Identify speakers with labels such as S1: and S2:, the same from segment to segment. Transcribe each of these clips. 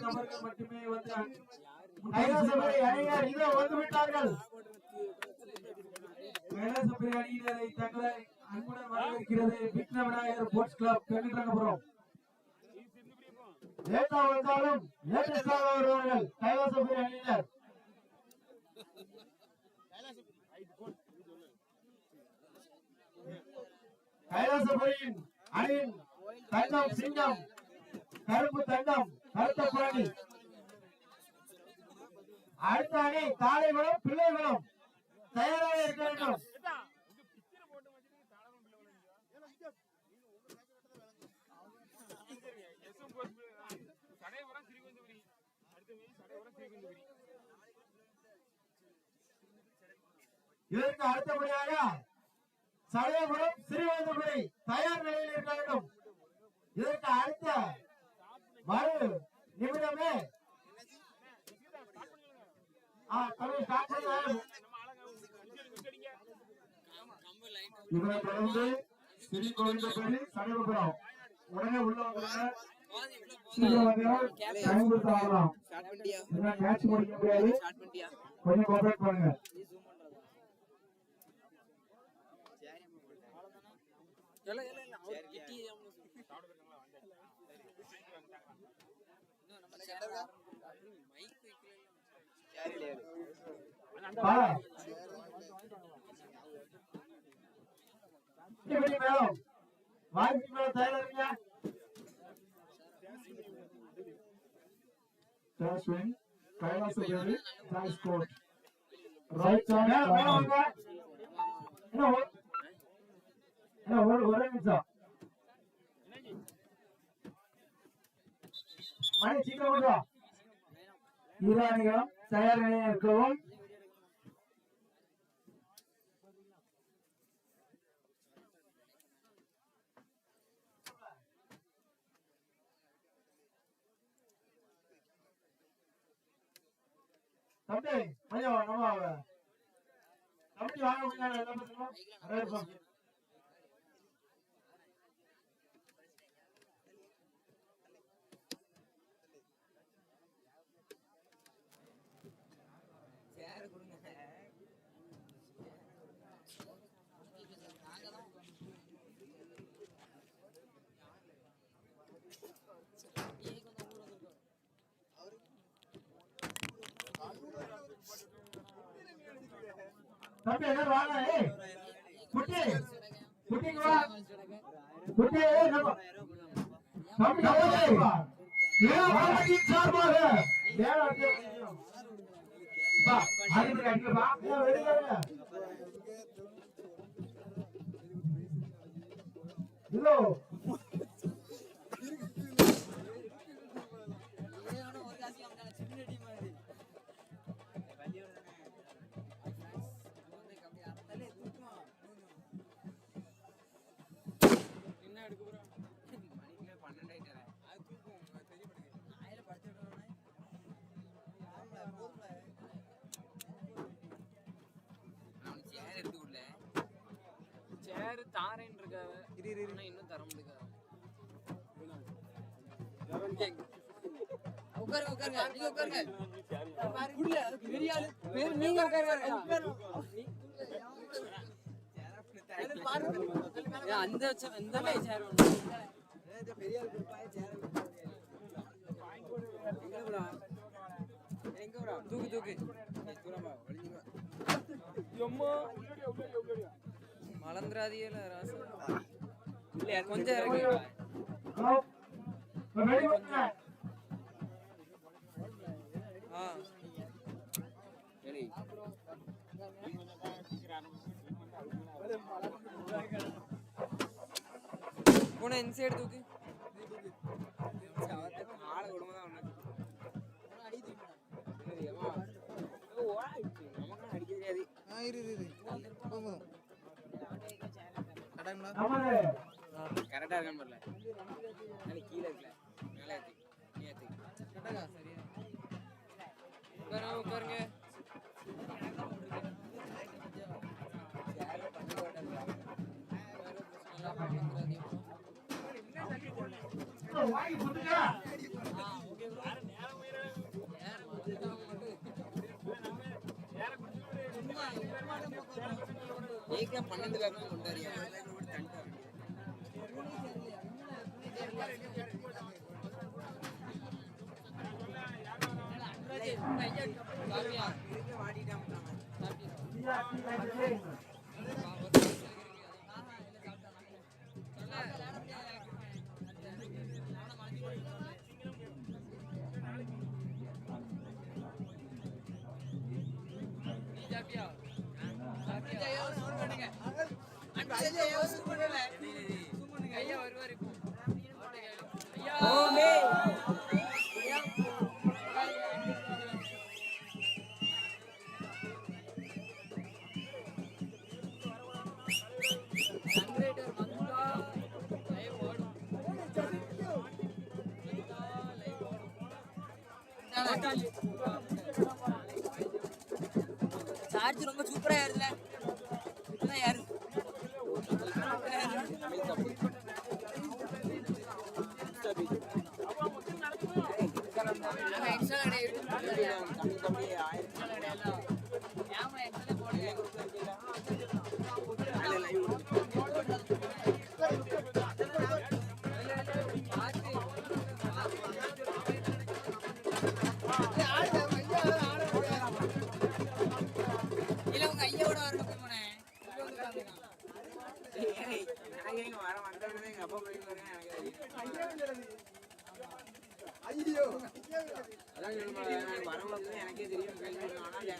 S1: நபர்கள் மட்டுமே வந்து இதோ வந்து விட்டார்கள் கைலாசபுரி அணியினரை தங்களை அன்புடன் வரவேற்கிறது விக்ன விநாயகர் ஸ்போர்ட்ஸ் கிளப் வெங்கடரங்கபுரம் லேட்டா வந்தாலும் லேட்டஸ்டாக வருவார்கள் கைலாசபுரி அணியினர். கைலாசபுரியின் அணியின் தங்கம் சிங்கம் கருப்பு தங்கம் கருத்த புரணி அடுத்த அணி தாழைகுளம் பிள்ளைகுளம் தயாராக இருக்க வேண்டும். இதற்கு அடுத்தபடியாக சடையபுரம் சிறுவந்தபுரி தயார் நிலையில் இருக்க வேண்டும். இதற்கு அடுத்த மறு நிமிடமே. இதனை தொடர்ந்து ஸ்ரீ கோவிந்தபுரி சடையபுரம். உடனே உள்ள கொஞ்சம் கோஆபரேட் பண்ணுங்க. வா. வாய்ப்பு மேல தயாரா இருக்கீங்க Swing, கைலாசபுரி, nice court. Right side, மேல என்ன என்ன ஒரு ஒரே நிமிஷம் மணி சீக்கிரம் தயார் இருக்கவும் தம்பி கொஞ்சம் நம்ம தம்பி வாங்க முடியாது தம்பி எல்லாரும் வாங்க ஏய் குட்டி குட்டிக்கு வா. குட்டி நம்ம தம்பி தம்பி ஏன் வாங்கின் சார்பாக? பா ஏன் இல்லோ
S2: உட்காருங்க நீங்க உட்காருங்க குடில பெரிய ஆளு பேர் நீங்க உட்காருங்க ஏன் அந்த சே- அந்த மாதிரி சேர் பெரிய ஆளு கொடுப்பாய சேர் எங்க bro? எங்க bro? தூக்கு தூக்கு தூரமா எம்மா மலந்திராதியில ராசா கொஞ்சம் இறங்கி பூனை இந்த சைடு தூக்கு. ஆளை விடுமா தான் ஒன்று அடிக்க தெரியாது
S1: நமது
S2: கரெக்டாக இருக்கான்னு கீழே இருக்கல மேலே ஏற்றி நீ ஏற்றி உட்காருங்க
S3: சார்ஜ்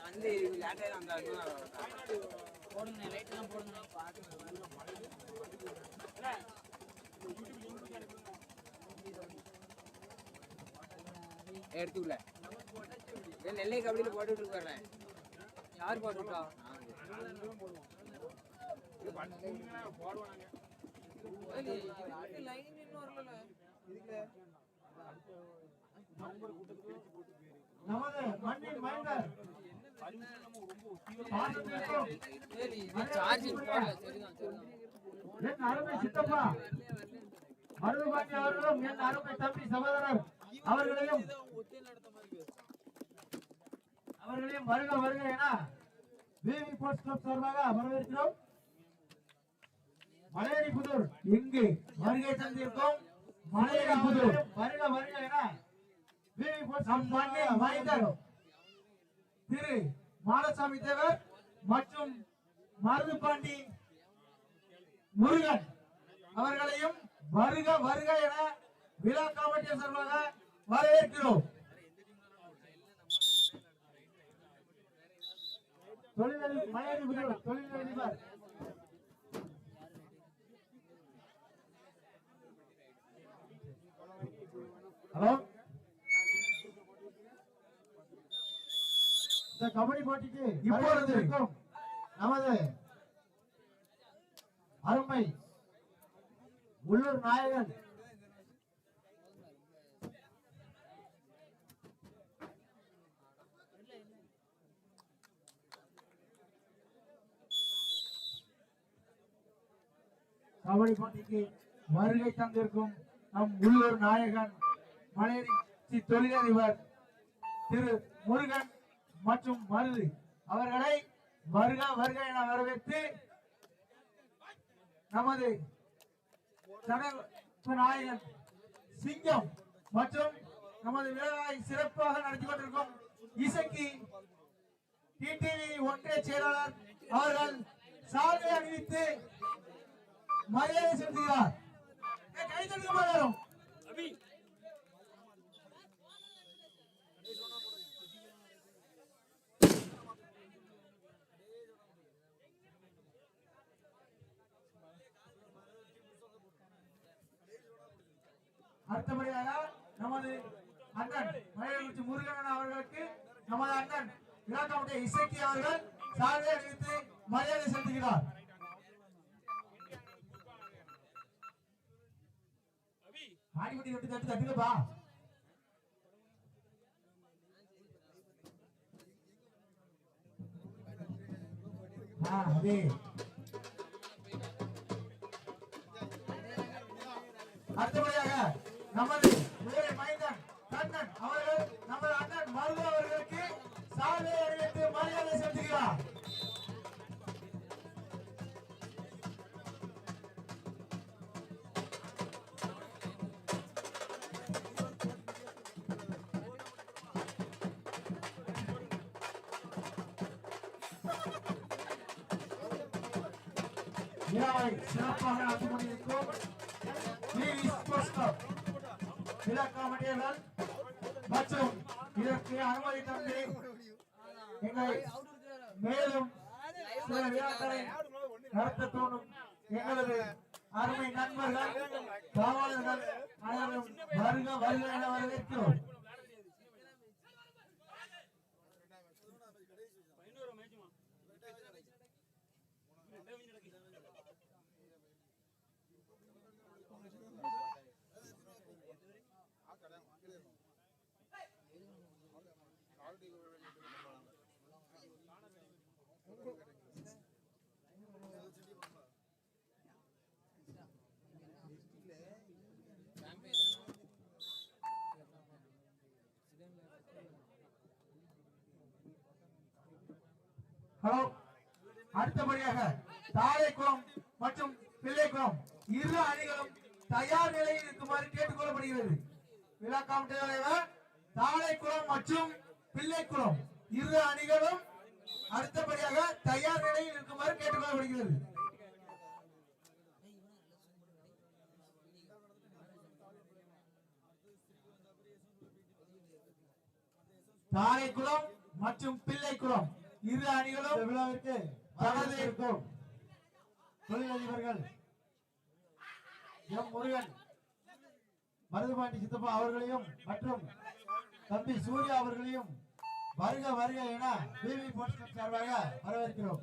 S3: வந்து
S2: லேட்டாக வந்தாங்க
S3: போடுங்க லைட் போடுங்க.
S2: எடுத்துக்கல நெல்லை கபடியில் போட்டுட்டு இருக்காரு
S3: யார் போட்டுட்டா லைன் இன்னும் வரல
S4: நமது மண்ணின் மைந்தர். என் அருமை சித்தப்பா மருதுபாண்டி அவர்களும் என் அருமை தம்பி சகோதரர் அவர்களையும் அவர்களையும் வருக வருக என விவி கிளப் சார்பாக வரவேற்கிறோம் மலையடி புதூர் இங்கு வருகை தந்திருக்கோம் மலையடி புதூர் வருக வருக என விவி ஸ்போர்ட்ஸ் நம் திரு மாலசாமி தேவர் மற்றும் மருதுபாண்டி முருகன் அவர்களையும் வருக வருக என விழா கமிட்டி சார்பாக வரவேற்கிறோம். தொழிலதிபர் மலையதிபர் தொழிலதிபர். ஹலோ? இந்த கபடி போட்டிக்கு இப்பொழுது இருக்கும் நமது அருமை உள்ளூர் நாயகன். கபடி போட்டிக்கு வருகை தந்திருக்கும் நம் உள்ளூர் நாயகன் மலையடி ஸ்ரீ தொழிலதிபர் திரு முருகன். மற்றும் மருது. அவர்களை வருக வருக என வரவேற்று நமது நாயகன் சிங்கம் மற்றும் நமது விழாவை சிறப்பாக நடத்தி கொண்டிருக்கும் இசக்கி டிடிவி ஒன்றிய செயலாளர் அவர்கள் சாலை அணிவித்து மரியாதை செலுத்துகிறார். ஏய், கை அடுத்தபடியாக நமது அண்ணன் மலையகுச்சி முருகன் அவர்களுக்கு நமது அண்ணன் இலக்கமுடைய இசக்கி அவர்கள் சாலை அணிவித்து மரியாதை செலுத்துகிறார். ஆடிப்பட்டி விட்டு தட்டு தட்டுங்கப்பா. அடுத்தபடியாக நமது ஊரை மைந்தன் கண்ணன் அவர்கள் நமது அண்ணன் மருது அவர்களுக்கு சாலை அணிவித்து மரியாதை செலுத்துகிறார். விழாவை சிறப்பாக நடத்தி கொண்டிருக்கும் டிவி ஸ்போர்ட்ஸ் கிளப் விழா கமிட்டியர்கள் மற்றும் இதற்கு அனுமதி தந்து எங்களை மேலும் சில விழாக்களை நடத்த தோணும் எங்களது அருமை நண்பர்கள் காவலர்கள் அனைவரும் வருக வருக என வரவேற்கிறோம் ஹலோ அடுத்தபடியாக தாழைக்குளம் மற்றும் பிள்ளைக்குளம் இரு அணிகளும் தயார் நிலையில் இருக்குமாறு கேட்டுக்கொள்ளப்படுகிறது விழா கமிட்டி தலைவர் தாழைக்குளம் மற்றும் பிள்ளைக்குளம் இரு அணிகளும் அடுத்தபடியாக தயார் நிலையில் இருக்குமாறு கேட்டுக்கொள்ளப்படுகிறது தாழைக்குளம் மற்றும் பிள்ளைக்குளம் இரு அணிகளும் விழாவிற்கு தனது இருக்கும் தொழிலதிபர்கள் எம் முருகன் மருதுபாண்டி சித்தப்பா அவர்களையும் மற்றும் தம்பி சூர்யா அவர்களையும் வருக வருக என பிவி போஸ்டர் சார்பாக வரவேற்கிறோம்.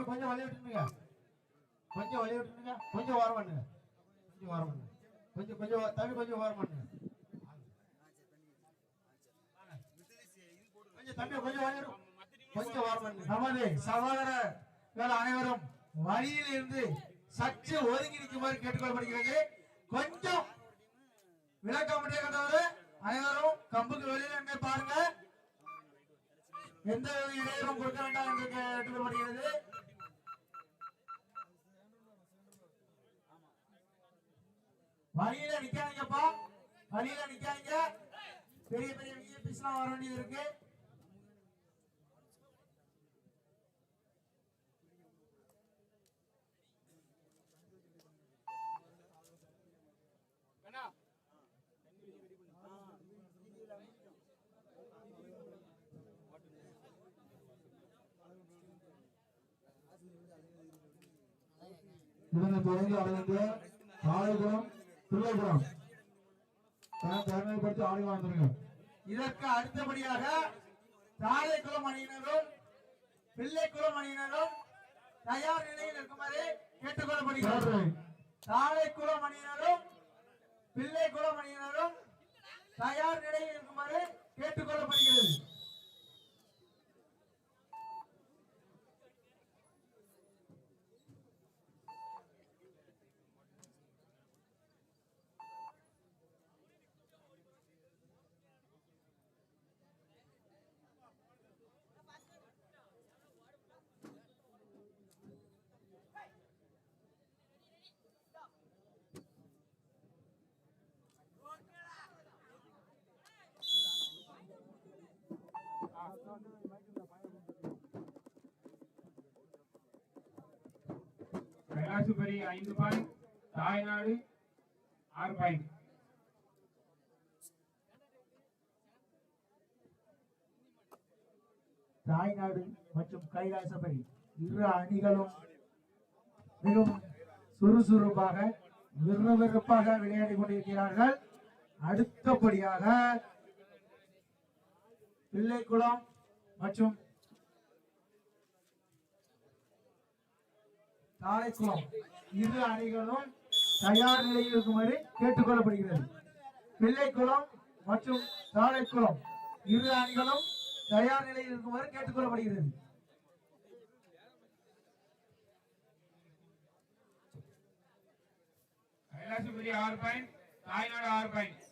S4: தம்பி கொஞ்சம் வழி விட்டுருங்க. கொஞ்சம் வழி விட்டுருங்க. கொஞ்சம் ஓரம் பண்ணுங்க. கொஞ்சம் ஓரம் பண்ணுங்க. கொஞ்சம் கொஞ்சம் தம்பி கொஞ்சம் ஓரம் பண்ணுங்க. கொஞ்சம் தம்பி கொஞ்சம் வழி கொஞ்சம் ஓரம் பண்ணுங்க. நமது சகோதரர்கள் அனைவரும் வழியில் இருந்து சற்று ஒதுங்கி நிற்குமாறு கேட்டுக்கொள்ளப்படுகிறது கொஞ்சம் விளக்க முடியாதவரு அனைவரும் கம்புக்கு வெளியில பாருங்க. எந்த இடையூறும் கொடுக்க வேண்டாம் என்று கேட்டுக்கொள்ளப்படுகிறது வழியில நிக்காதீங்கப்பா. வழியில நிக்காதீங்க. பெரிய பெரிய விஐபிஸ் எல்லாம் வர வேண்டியது இருக்கு. இதனை தொடர்ந்து அடைந்து காளைகுளம் இதற்கு அடுத்தபடியாக தாழைக்குளம் அணியினரும் பிள்ளைக்குளம் அணியினரும் தயார் நிலையில் இருக்குமாறு கேட்டுக்கொள்ளப்படுகிறது. தாழைக்குளம் அணியினரும் பிள்ளைக்குளம் அணியினரும் தயார் நிலையில் இருக்குமாறு கேட்டுக்கொள்ளப்படுகிறது.
S5: கைலாசபுரி ஐந்து பாயிண்ட் தாய்நாடு ஆறு பாயிண்ட்
S4: தாய்நாடு மற்றும் கைலாசபரி இரு அணிகளும் மிகவும் சுறுசுறுப்பாக விறுவிறுப்பாக விளையாடி கொண்டிருக்கிறார்கள். அடுத்தபடியாக பிள்ளைக்குளம் மற்றும் தாளைக்குளம் இரு அணிகளும் தயார் நிலையில் இருக்குமாறு கேட்டுக்கொள்ளப்படுகிறது. பிள்ளைக்குளம் மற்றும் தாழைக்குளம் இரு அணிகளும் தயார் நிலையில் இருக்குமாறு கேட்டுக்கொள்ளப்படுகிறது.
S5: கைலாசபுரி ஆறு பாயிண்ட் தாய்நாடு ஆறு பாயிண்ட்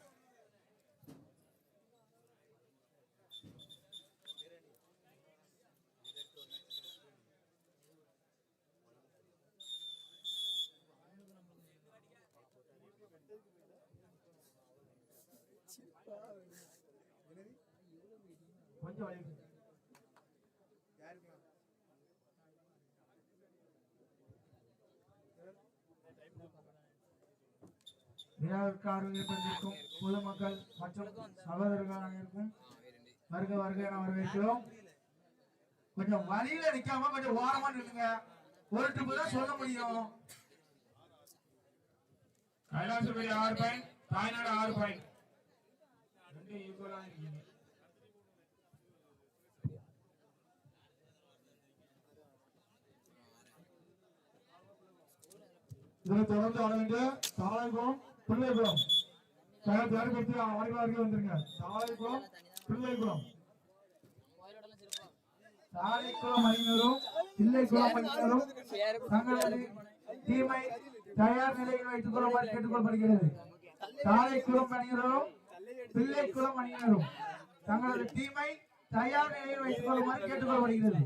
S4: கொஞ்சம் வழி விடு. விழாவிற்காரர்கள் பெற்றிருக்கும் பொதுமக்கள் மற்றும் சகோதரர்களாக இருக்கும். வருக வருக என வரவேற்கிறோம். கொஞ்சம் வழியில நிக்காம கொஞ்சம் ஓரமா நில்லுங்க. ஒரு ட்ரிப்பு தான் சொல்ல முடியும்.
S5: கைலாசபுரி ஆறு பாயிண்ட் தாய்நாடு ஆறு பாயிண்ட். ரெண்டு ஈக்குவலா இருக்கீங்க.
S4: இதனை தொடர்ந்து ஆட வேண்டிய தாளைக்குளம் பிள்ளைகுளம். தயார் தயார்படுத்தி இருக்க வந்துருங்க. தாளைக்குளம் பிள்ளைகுளம். தாளைக்குளம் அணியினரும் பிள்ளைகுளம் அணியினரும் தங்களது டீமை தயார் நிலையில் வைத்துக் கொள்ளுமாறு கேட்டுக்கொள்ளப்படுகிறது. தாழைக்குளம் அணியினரும் பிள்ளைக்குளம் அணியினரும் தங்களது டீமை தயார் நிலையில் வைத்துக் கொள்ளுமாறு கேட்டுக்கொள்ளப்படுகிறது.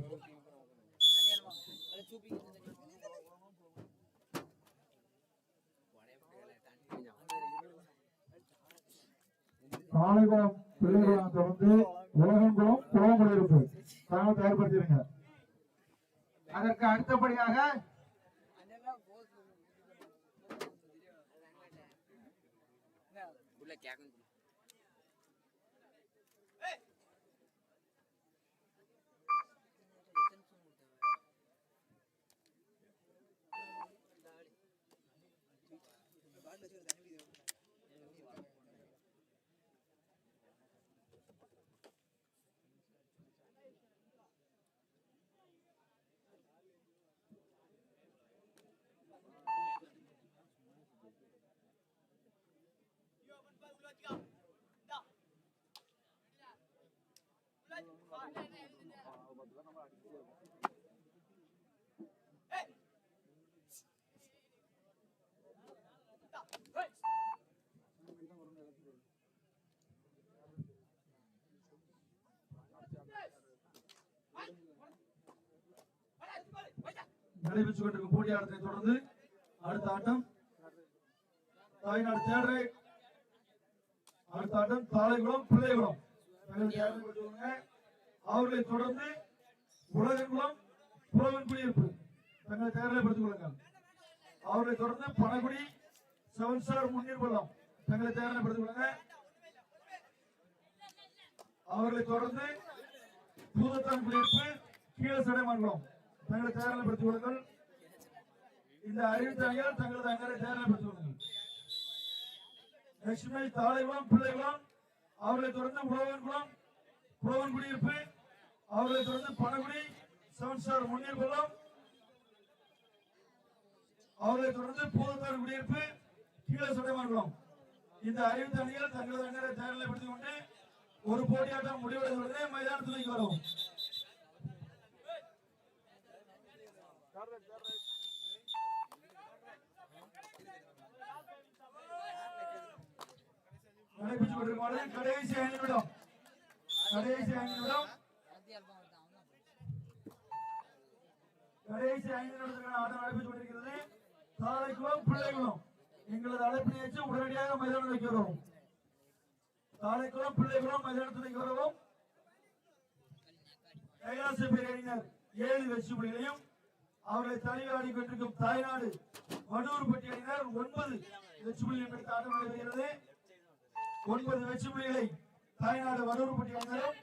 S4: காளைகுளம் பிள்ளைகுளம் தொடர்ந்து உலகங்குளம் குளம் இருக்கு. தாங்கள் தயார்படுத்திடுங்க அதற்கு அடுத்தபடியாக
S2: உள்ள கேட்கணும்
S4: நடைபெற்றுக் கொண்டிருக்கும் போட்டியாளத்தை தொடர்ந்து அடுத்த ஆட்டம். தாய்நாடு தேடரை அடுத்த ஆட்டம் தாளைகுளம் பிள்ளைகுளம். அவர்களை தொடர்ந்து உலகங்குளம் புலவன் குடியிருப்பு. தங்களை தயார்படுத்திக் கொள்ளுங்கள். அவர்களை தொடர்ந்து பணகுடி செவன் ஸ்டார் முன்னீர் பள்ளம். தங்களை தயார்படுத்திக் கொள்ளுங்க. அவர்களை தொடர்ந்து பூதத்தான் குடியிருப்பு கீழ சடைமங்கலம் தங்களை தயாரிப்படுத்திக் கொள்ளுங்கள். இந்த அறிவித்த தங்களது அங்கரை தயாரிப்படுத்திக் கொள்ளுங்கள். லட்சுமி தாளைகுளம் பிள்ளைகுளம் அவர்களை தொடர்ந்து உழவன்குளம் புலவன் குடியிருப்பு அவர்களை தொடர்ந்து பணகுடி செவன் ஸ்டார் முன்னேற்பலம் அவர்களை தொடர்ந்து போதத்தார் குடியிருப்பு கீழே சுடைமான்குளம் இந்த அறிவித்த அணிகள் தங்களது அணிகளை தயாரிப்படுத்திக் கொண்டு ஒரு போட்டியாட்டம் உடனே மைதானத்தில் வரும். நடைபெற்றுக் கொண்டிருக்கும் கடைசி ஐந்து நிமிடம் கடைசி ஐந்து நிமிடம் கடைசி ஐந்து நிமிடத்துக்கான ஆட்டம் நடைபெற்றுக் கொண்டிருக்கிறது தாளைக்குளம் பிள்ளைக்குளம். எங்களது அழைப்பினை ஏற்று உடனடியாக மைதானம் வைக்கிறோம் தாளைக்குளம் பிள்ளைக்குளம் மைதானத்துக்கு வரவும். கைலாச பேரறிஞர் ஏழு வெற்றி புள்ளிகளையும்
S5: அவர்களை தலைவராடி கொண்டிருக்கும் தாய்நாடு வடூர் பட்டியலினர் ஒன்பது வெற்றி புள்ளி பெற்று ஆட்டம் நடைபெறுகிறது. ஒன்பது வெற்றி புள்ளிகளை தாய்நாடு வடூர் பட்டியலினரும்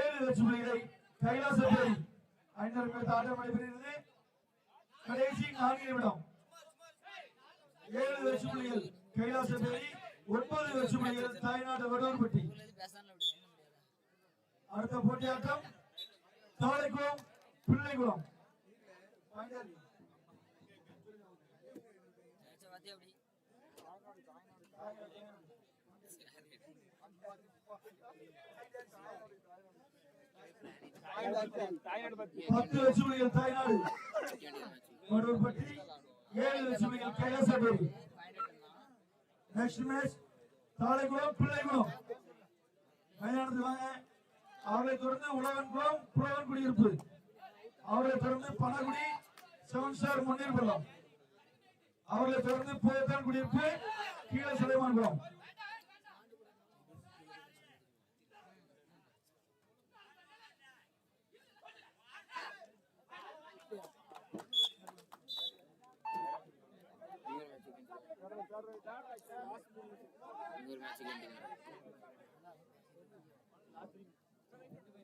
S5: ஏழு வெற்றி புள்ளிகளை கைலாசபுரி அணியினர் பெற்று ஆட்டம் நடைபெறுகிறது. கடைசி நான்கு நிமிடம். ஏழு வெற்றி புள்ளிகள் கைலாசபுரி ஒன்பது வெற்றி புள்ளிகள் தாய்நாடு வடூர்பட்டி அடுத்த போட்டியாட்டம் தாளைக்குளம் பிள்ளைக்குளம். பத்து வெற்றி புள்ளிகள் தாய்நாடு வடூர்பட்டி ஏழு வெற்றி புள்ளிகள் கைலாசபுரி நெக்ஸ்ட் மேட்ச் தாளைக்குளம் பிள்ளைக்குளம். மைதானத்துக்கு வாங்க. அவர்களை தொடர்ந்து உழவன்குளம் புலவன் குடியிருப்பு. அவர்களை தொடர்ந்து பனகுடி செவன் ஸ்டார் முன்னீர்பள்ளம் அவர்களை தொடர்ந்து புயத்தான் குடியிருப்பு கீழே சுலைமான் குளம். சுலைமான்குளம்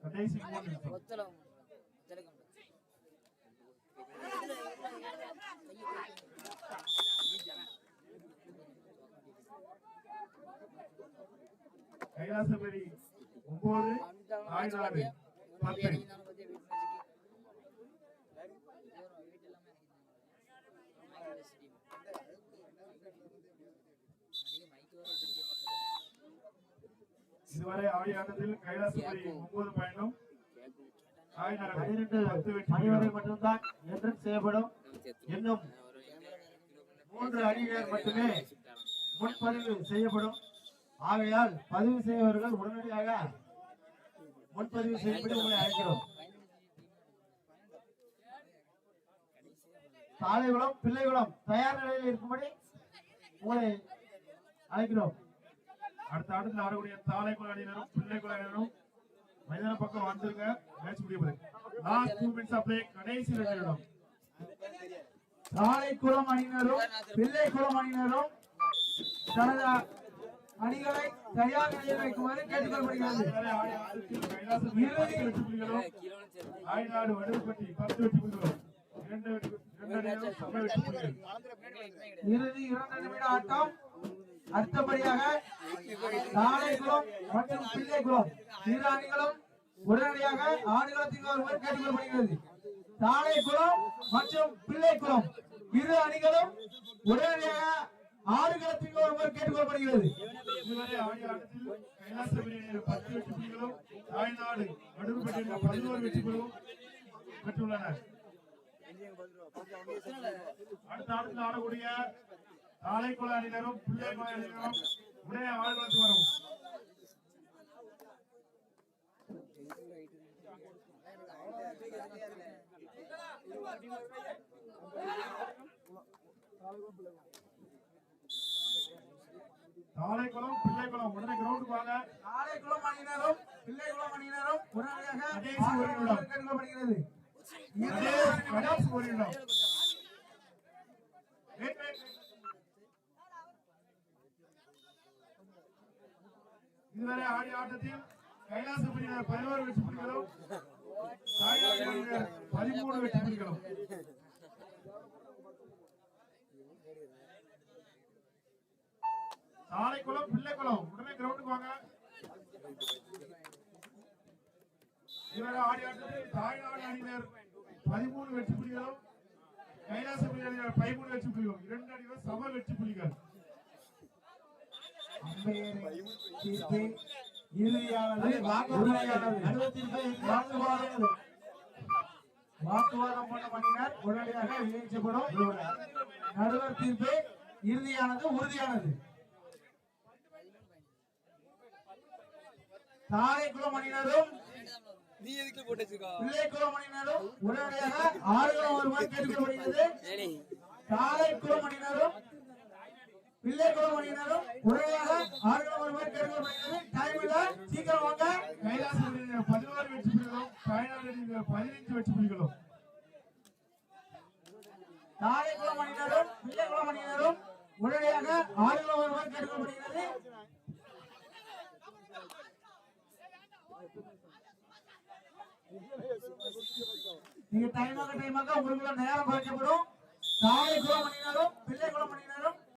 S5: கடைசி ஒன்பது தாய்நாடு பத்து. இதுவரை ஆடியாட்டத்தில் கைலாசபதி ஒன்பது பயணம்
S4: பதினெட்டு மணி வரை. மட்டும்தான் என்ட்ரன்ஸ் செய்யப்படும். இன்னும் மூன்று அணியினர் மட்டுமே முன்பதிவு செய்யப்படும். ஆகையால் பதிவு செய்பவர்கள் உடனடியாக முன்பதிவு செய்யும்படி உங்களை அழைக்கிறோம். தாளைகுளம் பிள்ளைகுளம் தயார் நிலையில் இருக்கும்படி உங்களை அழைக்கிறோம்.
S5: அடுத்த ஆட்டத்தில் ஆடக்கூடிய தாளைக்குள் அணியினரும் பிள்ளை அணியினரும் மைதான பக்கம் வந்துருங்க. மேட்ச் முடிய லாஸ்ட் டூ மினிட்ஸ் அப்படியே கடைசி ரெண்டு நிமிடம்.
S4: தாளைக்குளம் அணியினரும் பிள்ளைக்குளம் அணியினரும் தனது அணிகளை தயார் நிலையில் வைக்குமாறு கேட்டுக்கொள்ளப்படுகிறது
S5: இதுவரை ஆடிய பத்து வெற்றி புள்ளிகளும் வடுப்பட்டி பத்து வெற்றி புள்ளிகளும் இரண்டு இரண்டு அணியினரும்
S4: இறுதி இரண்டு நிமிட ஆட்டம். அடுத்தபடியாக தாளைக்குளம் மற்றும் பிள்ளைக்குளம் இரு அணிகளும் உடனடியாக ஆடுகளத்திற்கு வருமாறு கேட்டுக்கொள்ளப்படுகிறது. தாளைக்குளம் மற்றும் பிள்ளைக்குளம் இரு அணிகளும் உடனடியாக ஆடுகளத்திற்கு ஒருவர் கேட்டுக்கொள்ளப்படுகிறது.
S5: பத்து வெற்றி புள்ளிகளும் தாய்நாடு பதினோரு வெற்றி புள்ளிகளும் பெற்றுள்ளனர். அடுத்த ஆடத்தில் ஆடக்கூடிய தாளைக்குள அணியினரும் பிள்ளைக்குள அணியினரும் உடைய ஆடுகளத்துக்கு வரும். தாளைக்குளம் பிள்ளைக்குளம் உடனே கிரவுண்டுக்கு வாங்க.
S4: தாளைக்குளம் அணியினரும் பிள்ளைக்குளம் அணியினரும் உடனடியாக
S5: ஒரு நிமிடம்.
S4: கேட்டுக்கொள்ளப்படுகிறது
S5: அதே கடைசி ஒரு நிமிடம் Wait, wait, wait. இதுவரை ஆடிய ஆட்டத்தில் கைலாசபதியினர் பதினோரு வெற்றி புள்ளிகளும் தாய்நாடு பதிமூணு வெற்றி புள்ளிகளும் தாளைக்குளம் பிள்ளைக்குளம். உடனே கிரவுண்டுக்கு வாங்க. இதுவரை ஆடிய ஆட்டத்தில் தாய்நாடு அணியினர் பதிமூணு வெற்றி புள்ளிகளும் கைலாச அணியினர் பதிமூணு வெற்றி புள்ளிகளும் இரண்டு அணிகள் சம வெற்றி புள்ளிகள்
S4: தீர்ப்பு இறுதியானது உறுதியானது. வாக்குவாதம். வாக்குவாதம். பண்ண பண்ணினார் உடனடியாக விளைவிக்கப்படும் நடுவர் தீர்ப்பு இறுதியானது உறுதியானது. தாரைக்குளம் அணியினரும்
S2: நீ எதுக்கு போட்டு வச்சிருக்கா?
S4: பிள்ளைக்குளம் அணியினரும் உடனடியாக ஆறுகளும் ஒருவர் கேட்கப்படுகிறது தாரைக்குளம் அணியினரும் பிள்ளை குளம் பண்ணினாலும் உடனடியாக ஆறுகள் ஒரு மாதிரி கேட்கல
S5: பயணம் டைம் இல்ல வெற்றி புள்ளிகளும் பயனாளர் பதினைந்து வெற்றி புள்ளிகளும்
S4: தாரை குளம் பண்ணினாலும் பிள்ளை குளம் பண்ணினாலும் உடனடியாக ஆறுகள் ஒரு மாதிரி கேட்கப்படுகிறது நீங்க டைமாக டைமாக உங்களுக்குள்ள நேரம் குறைக்கப்படும். தாரை குளம் பண்ணினாலும் பிள்ளை குளம் பண்ணினாலும்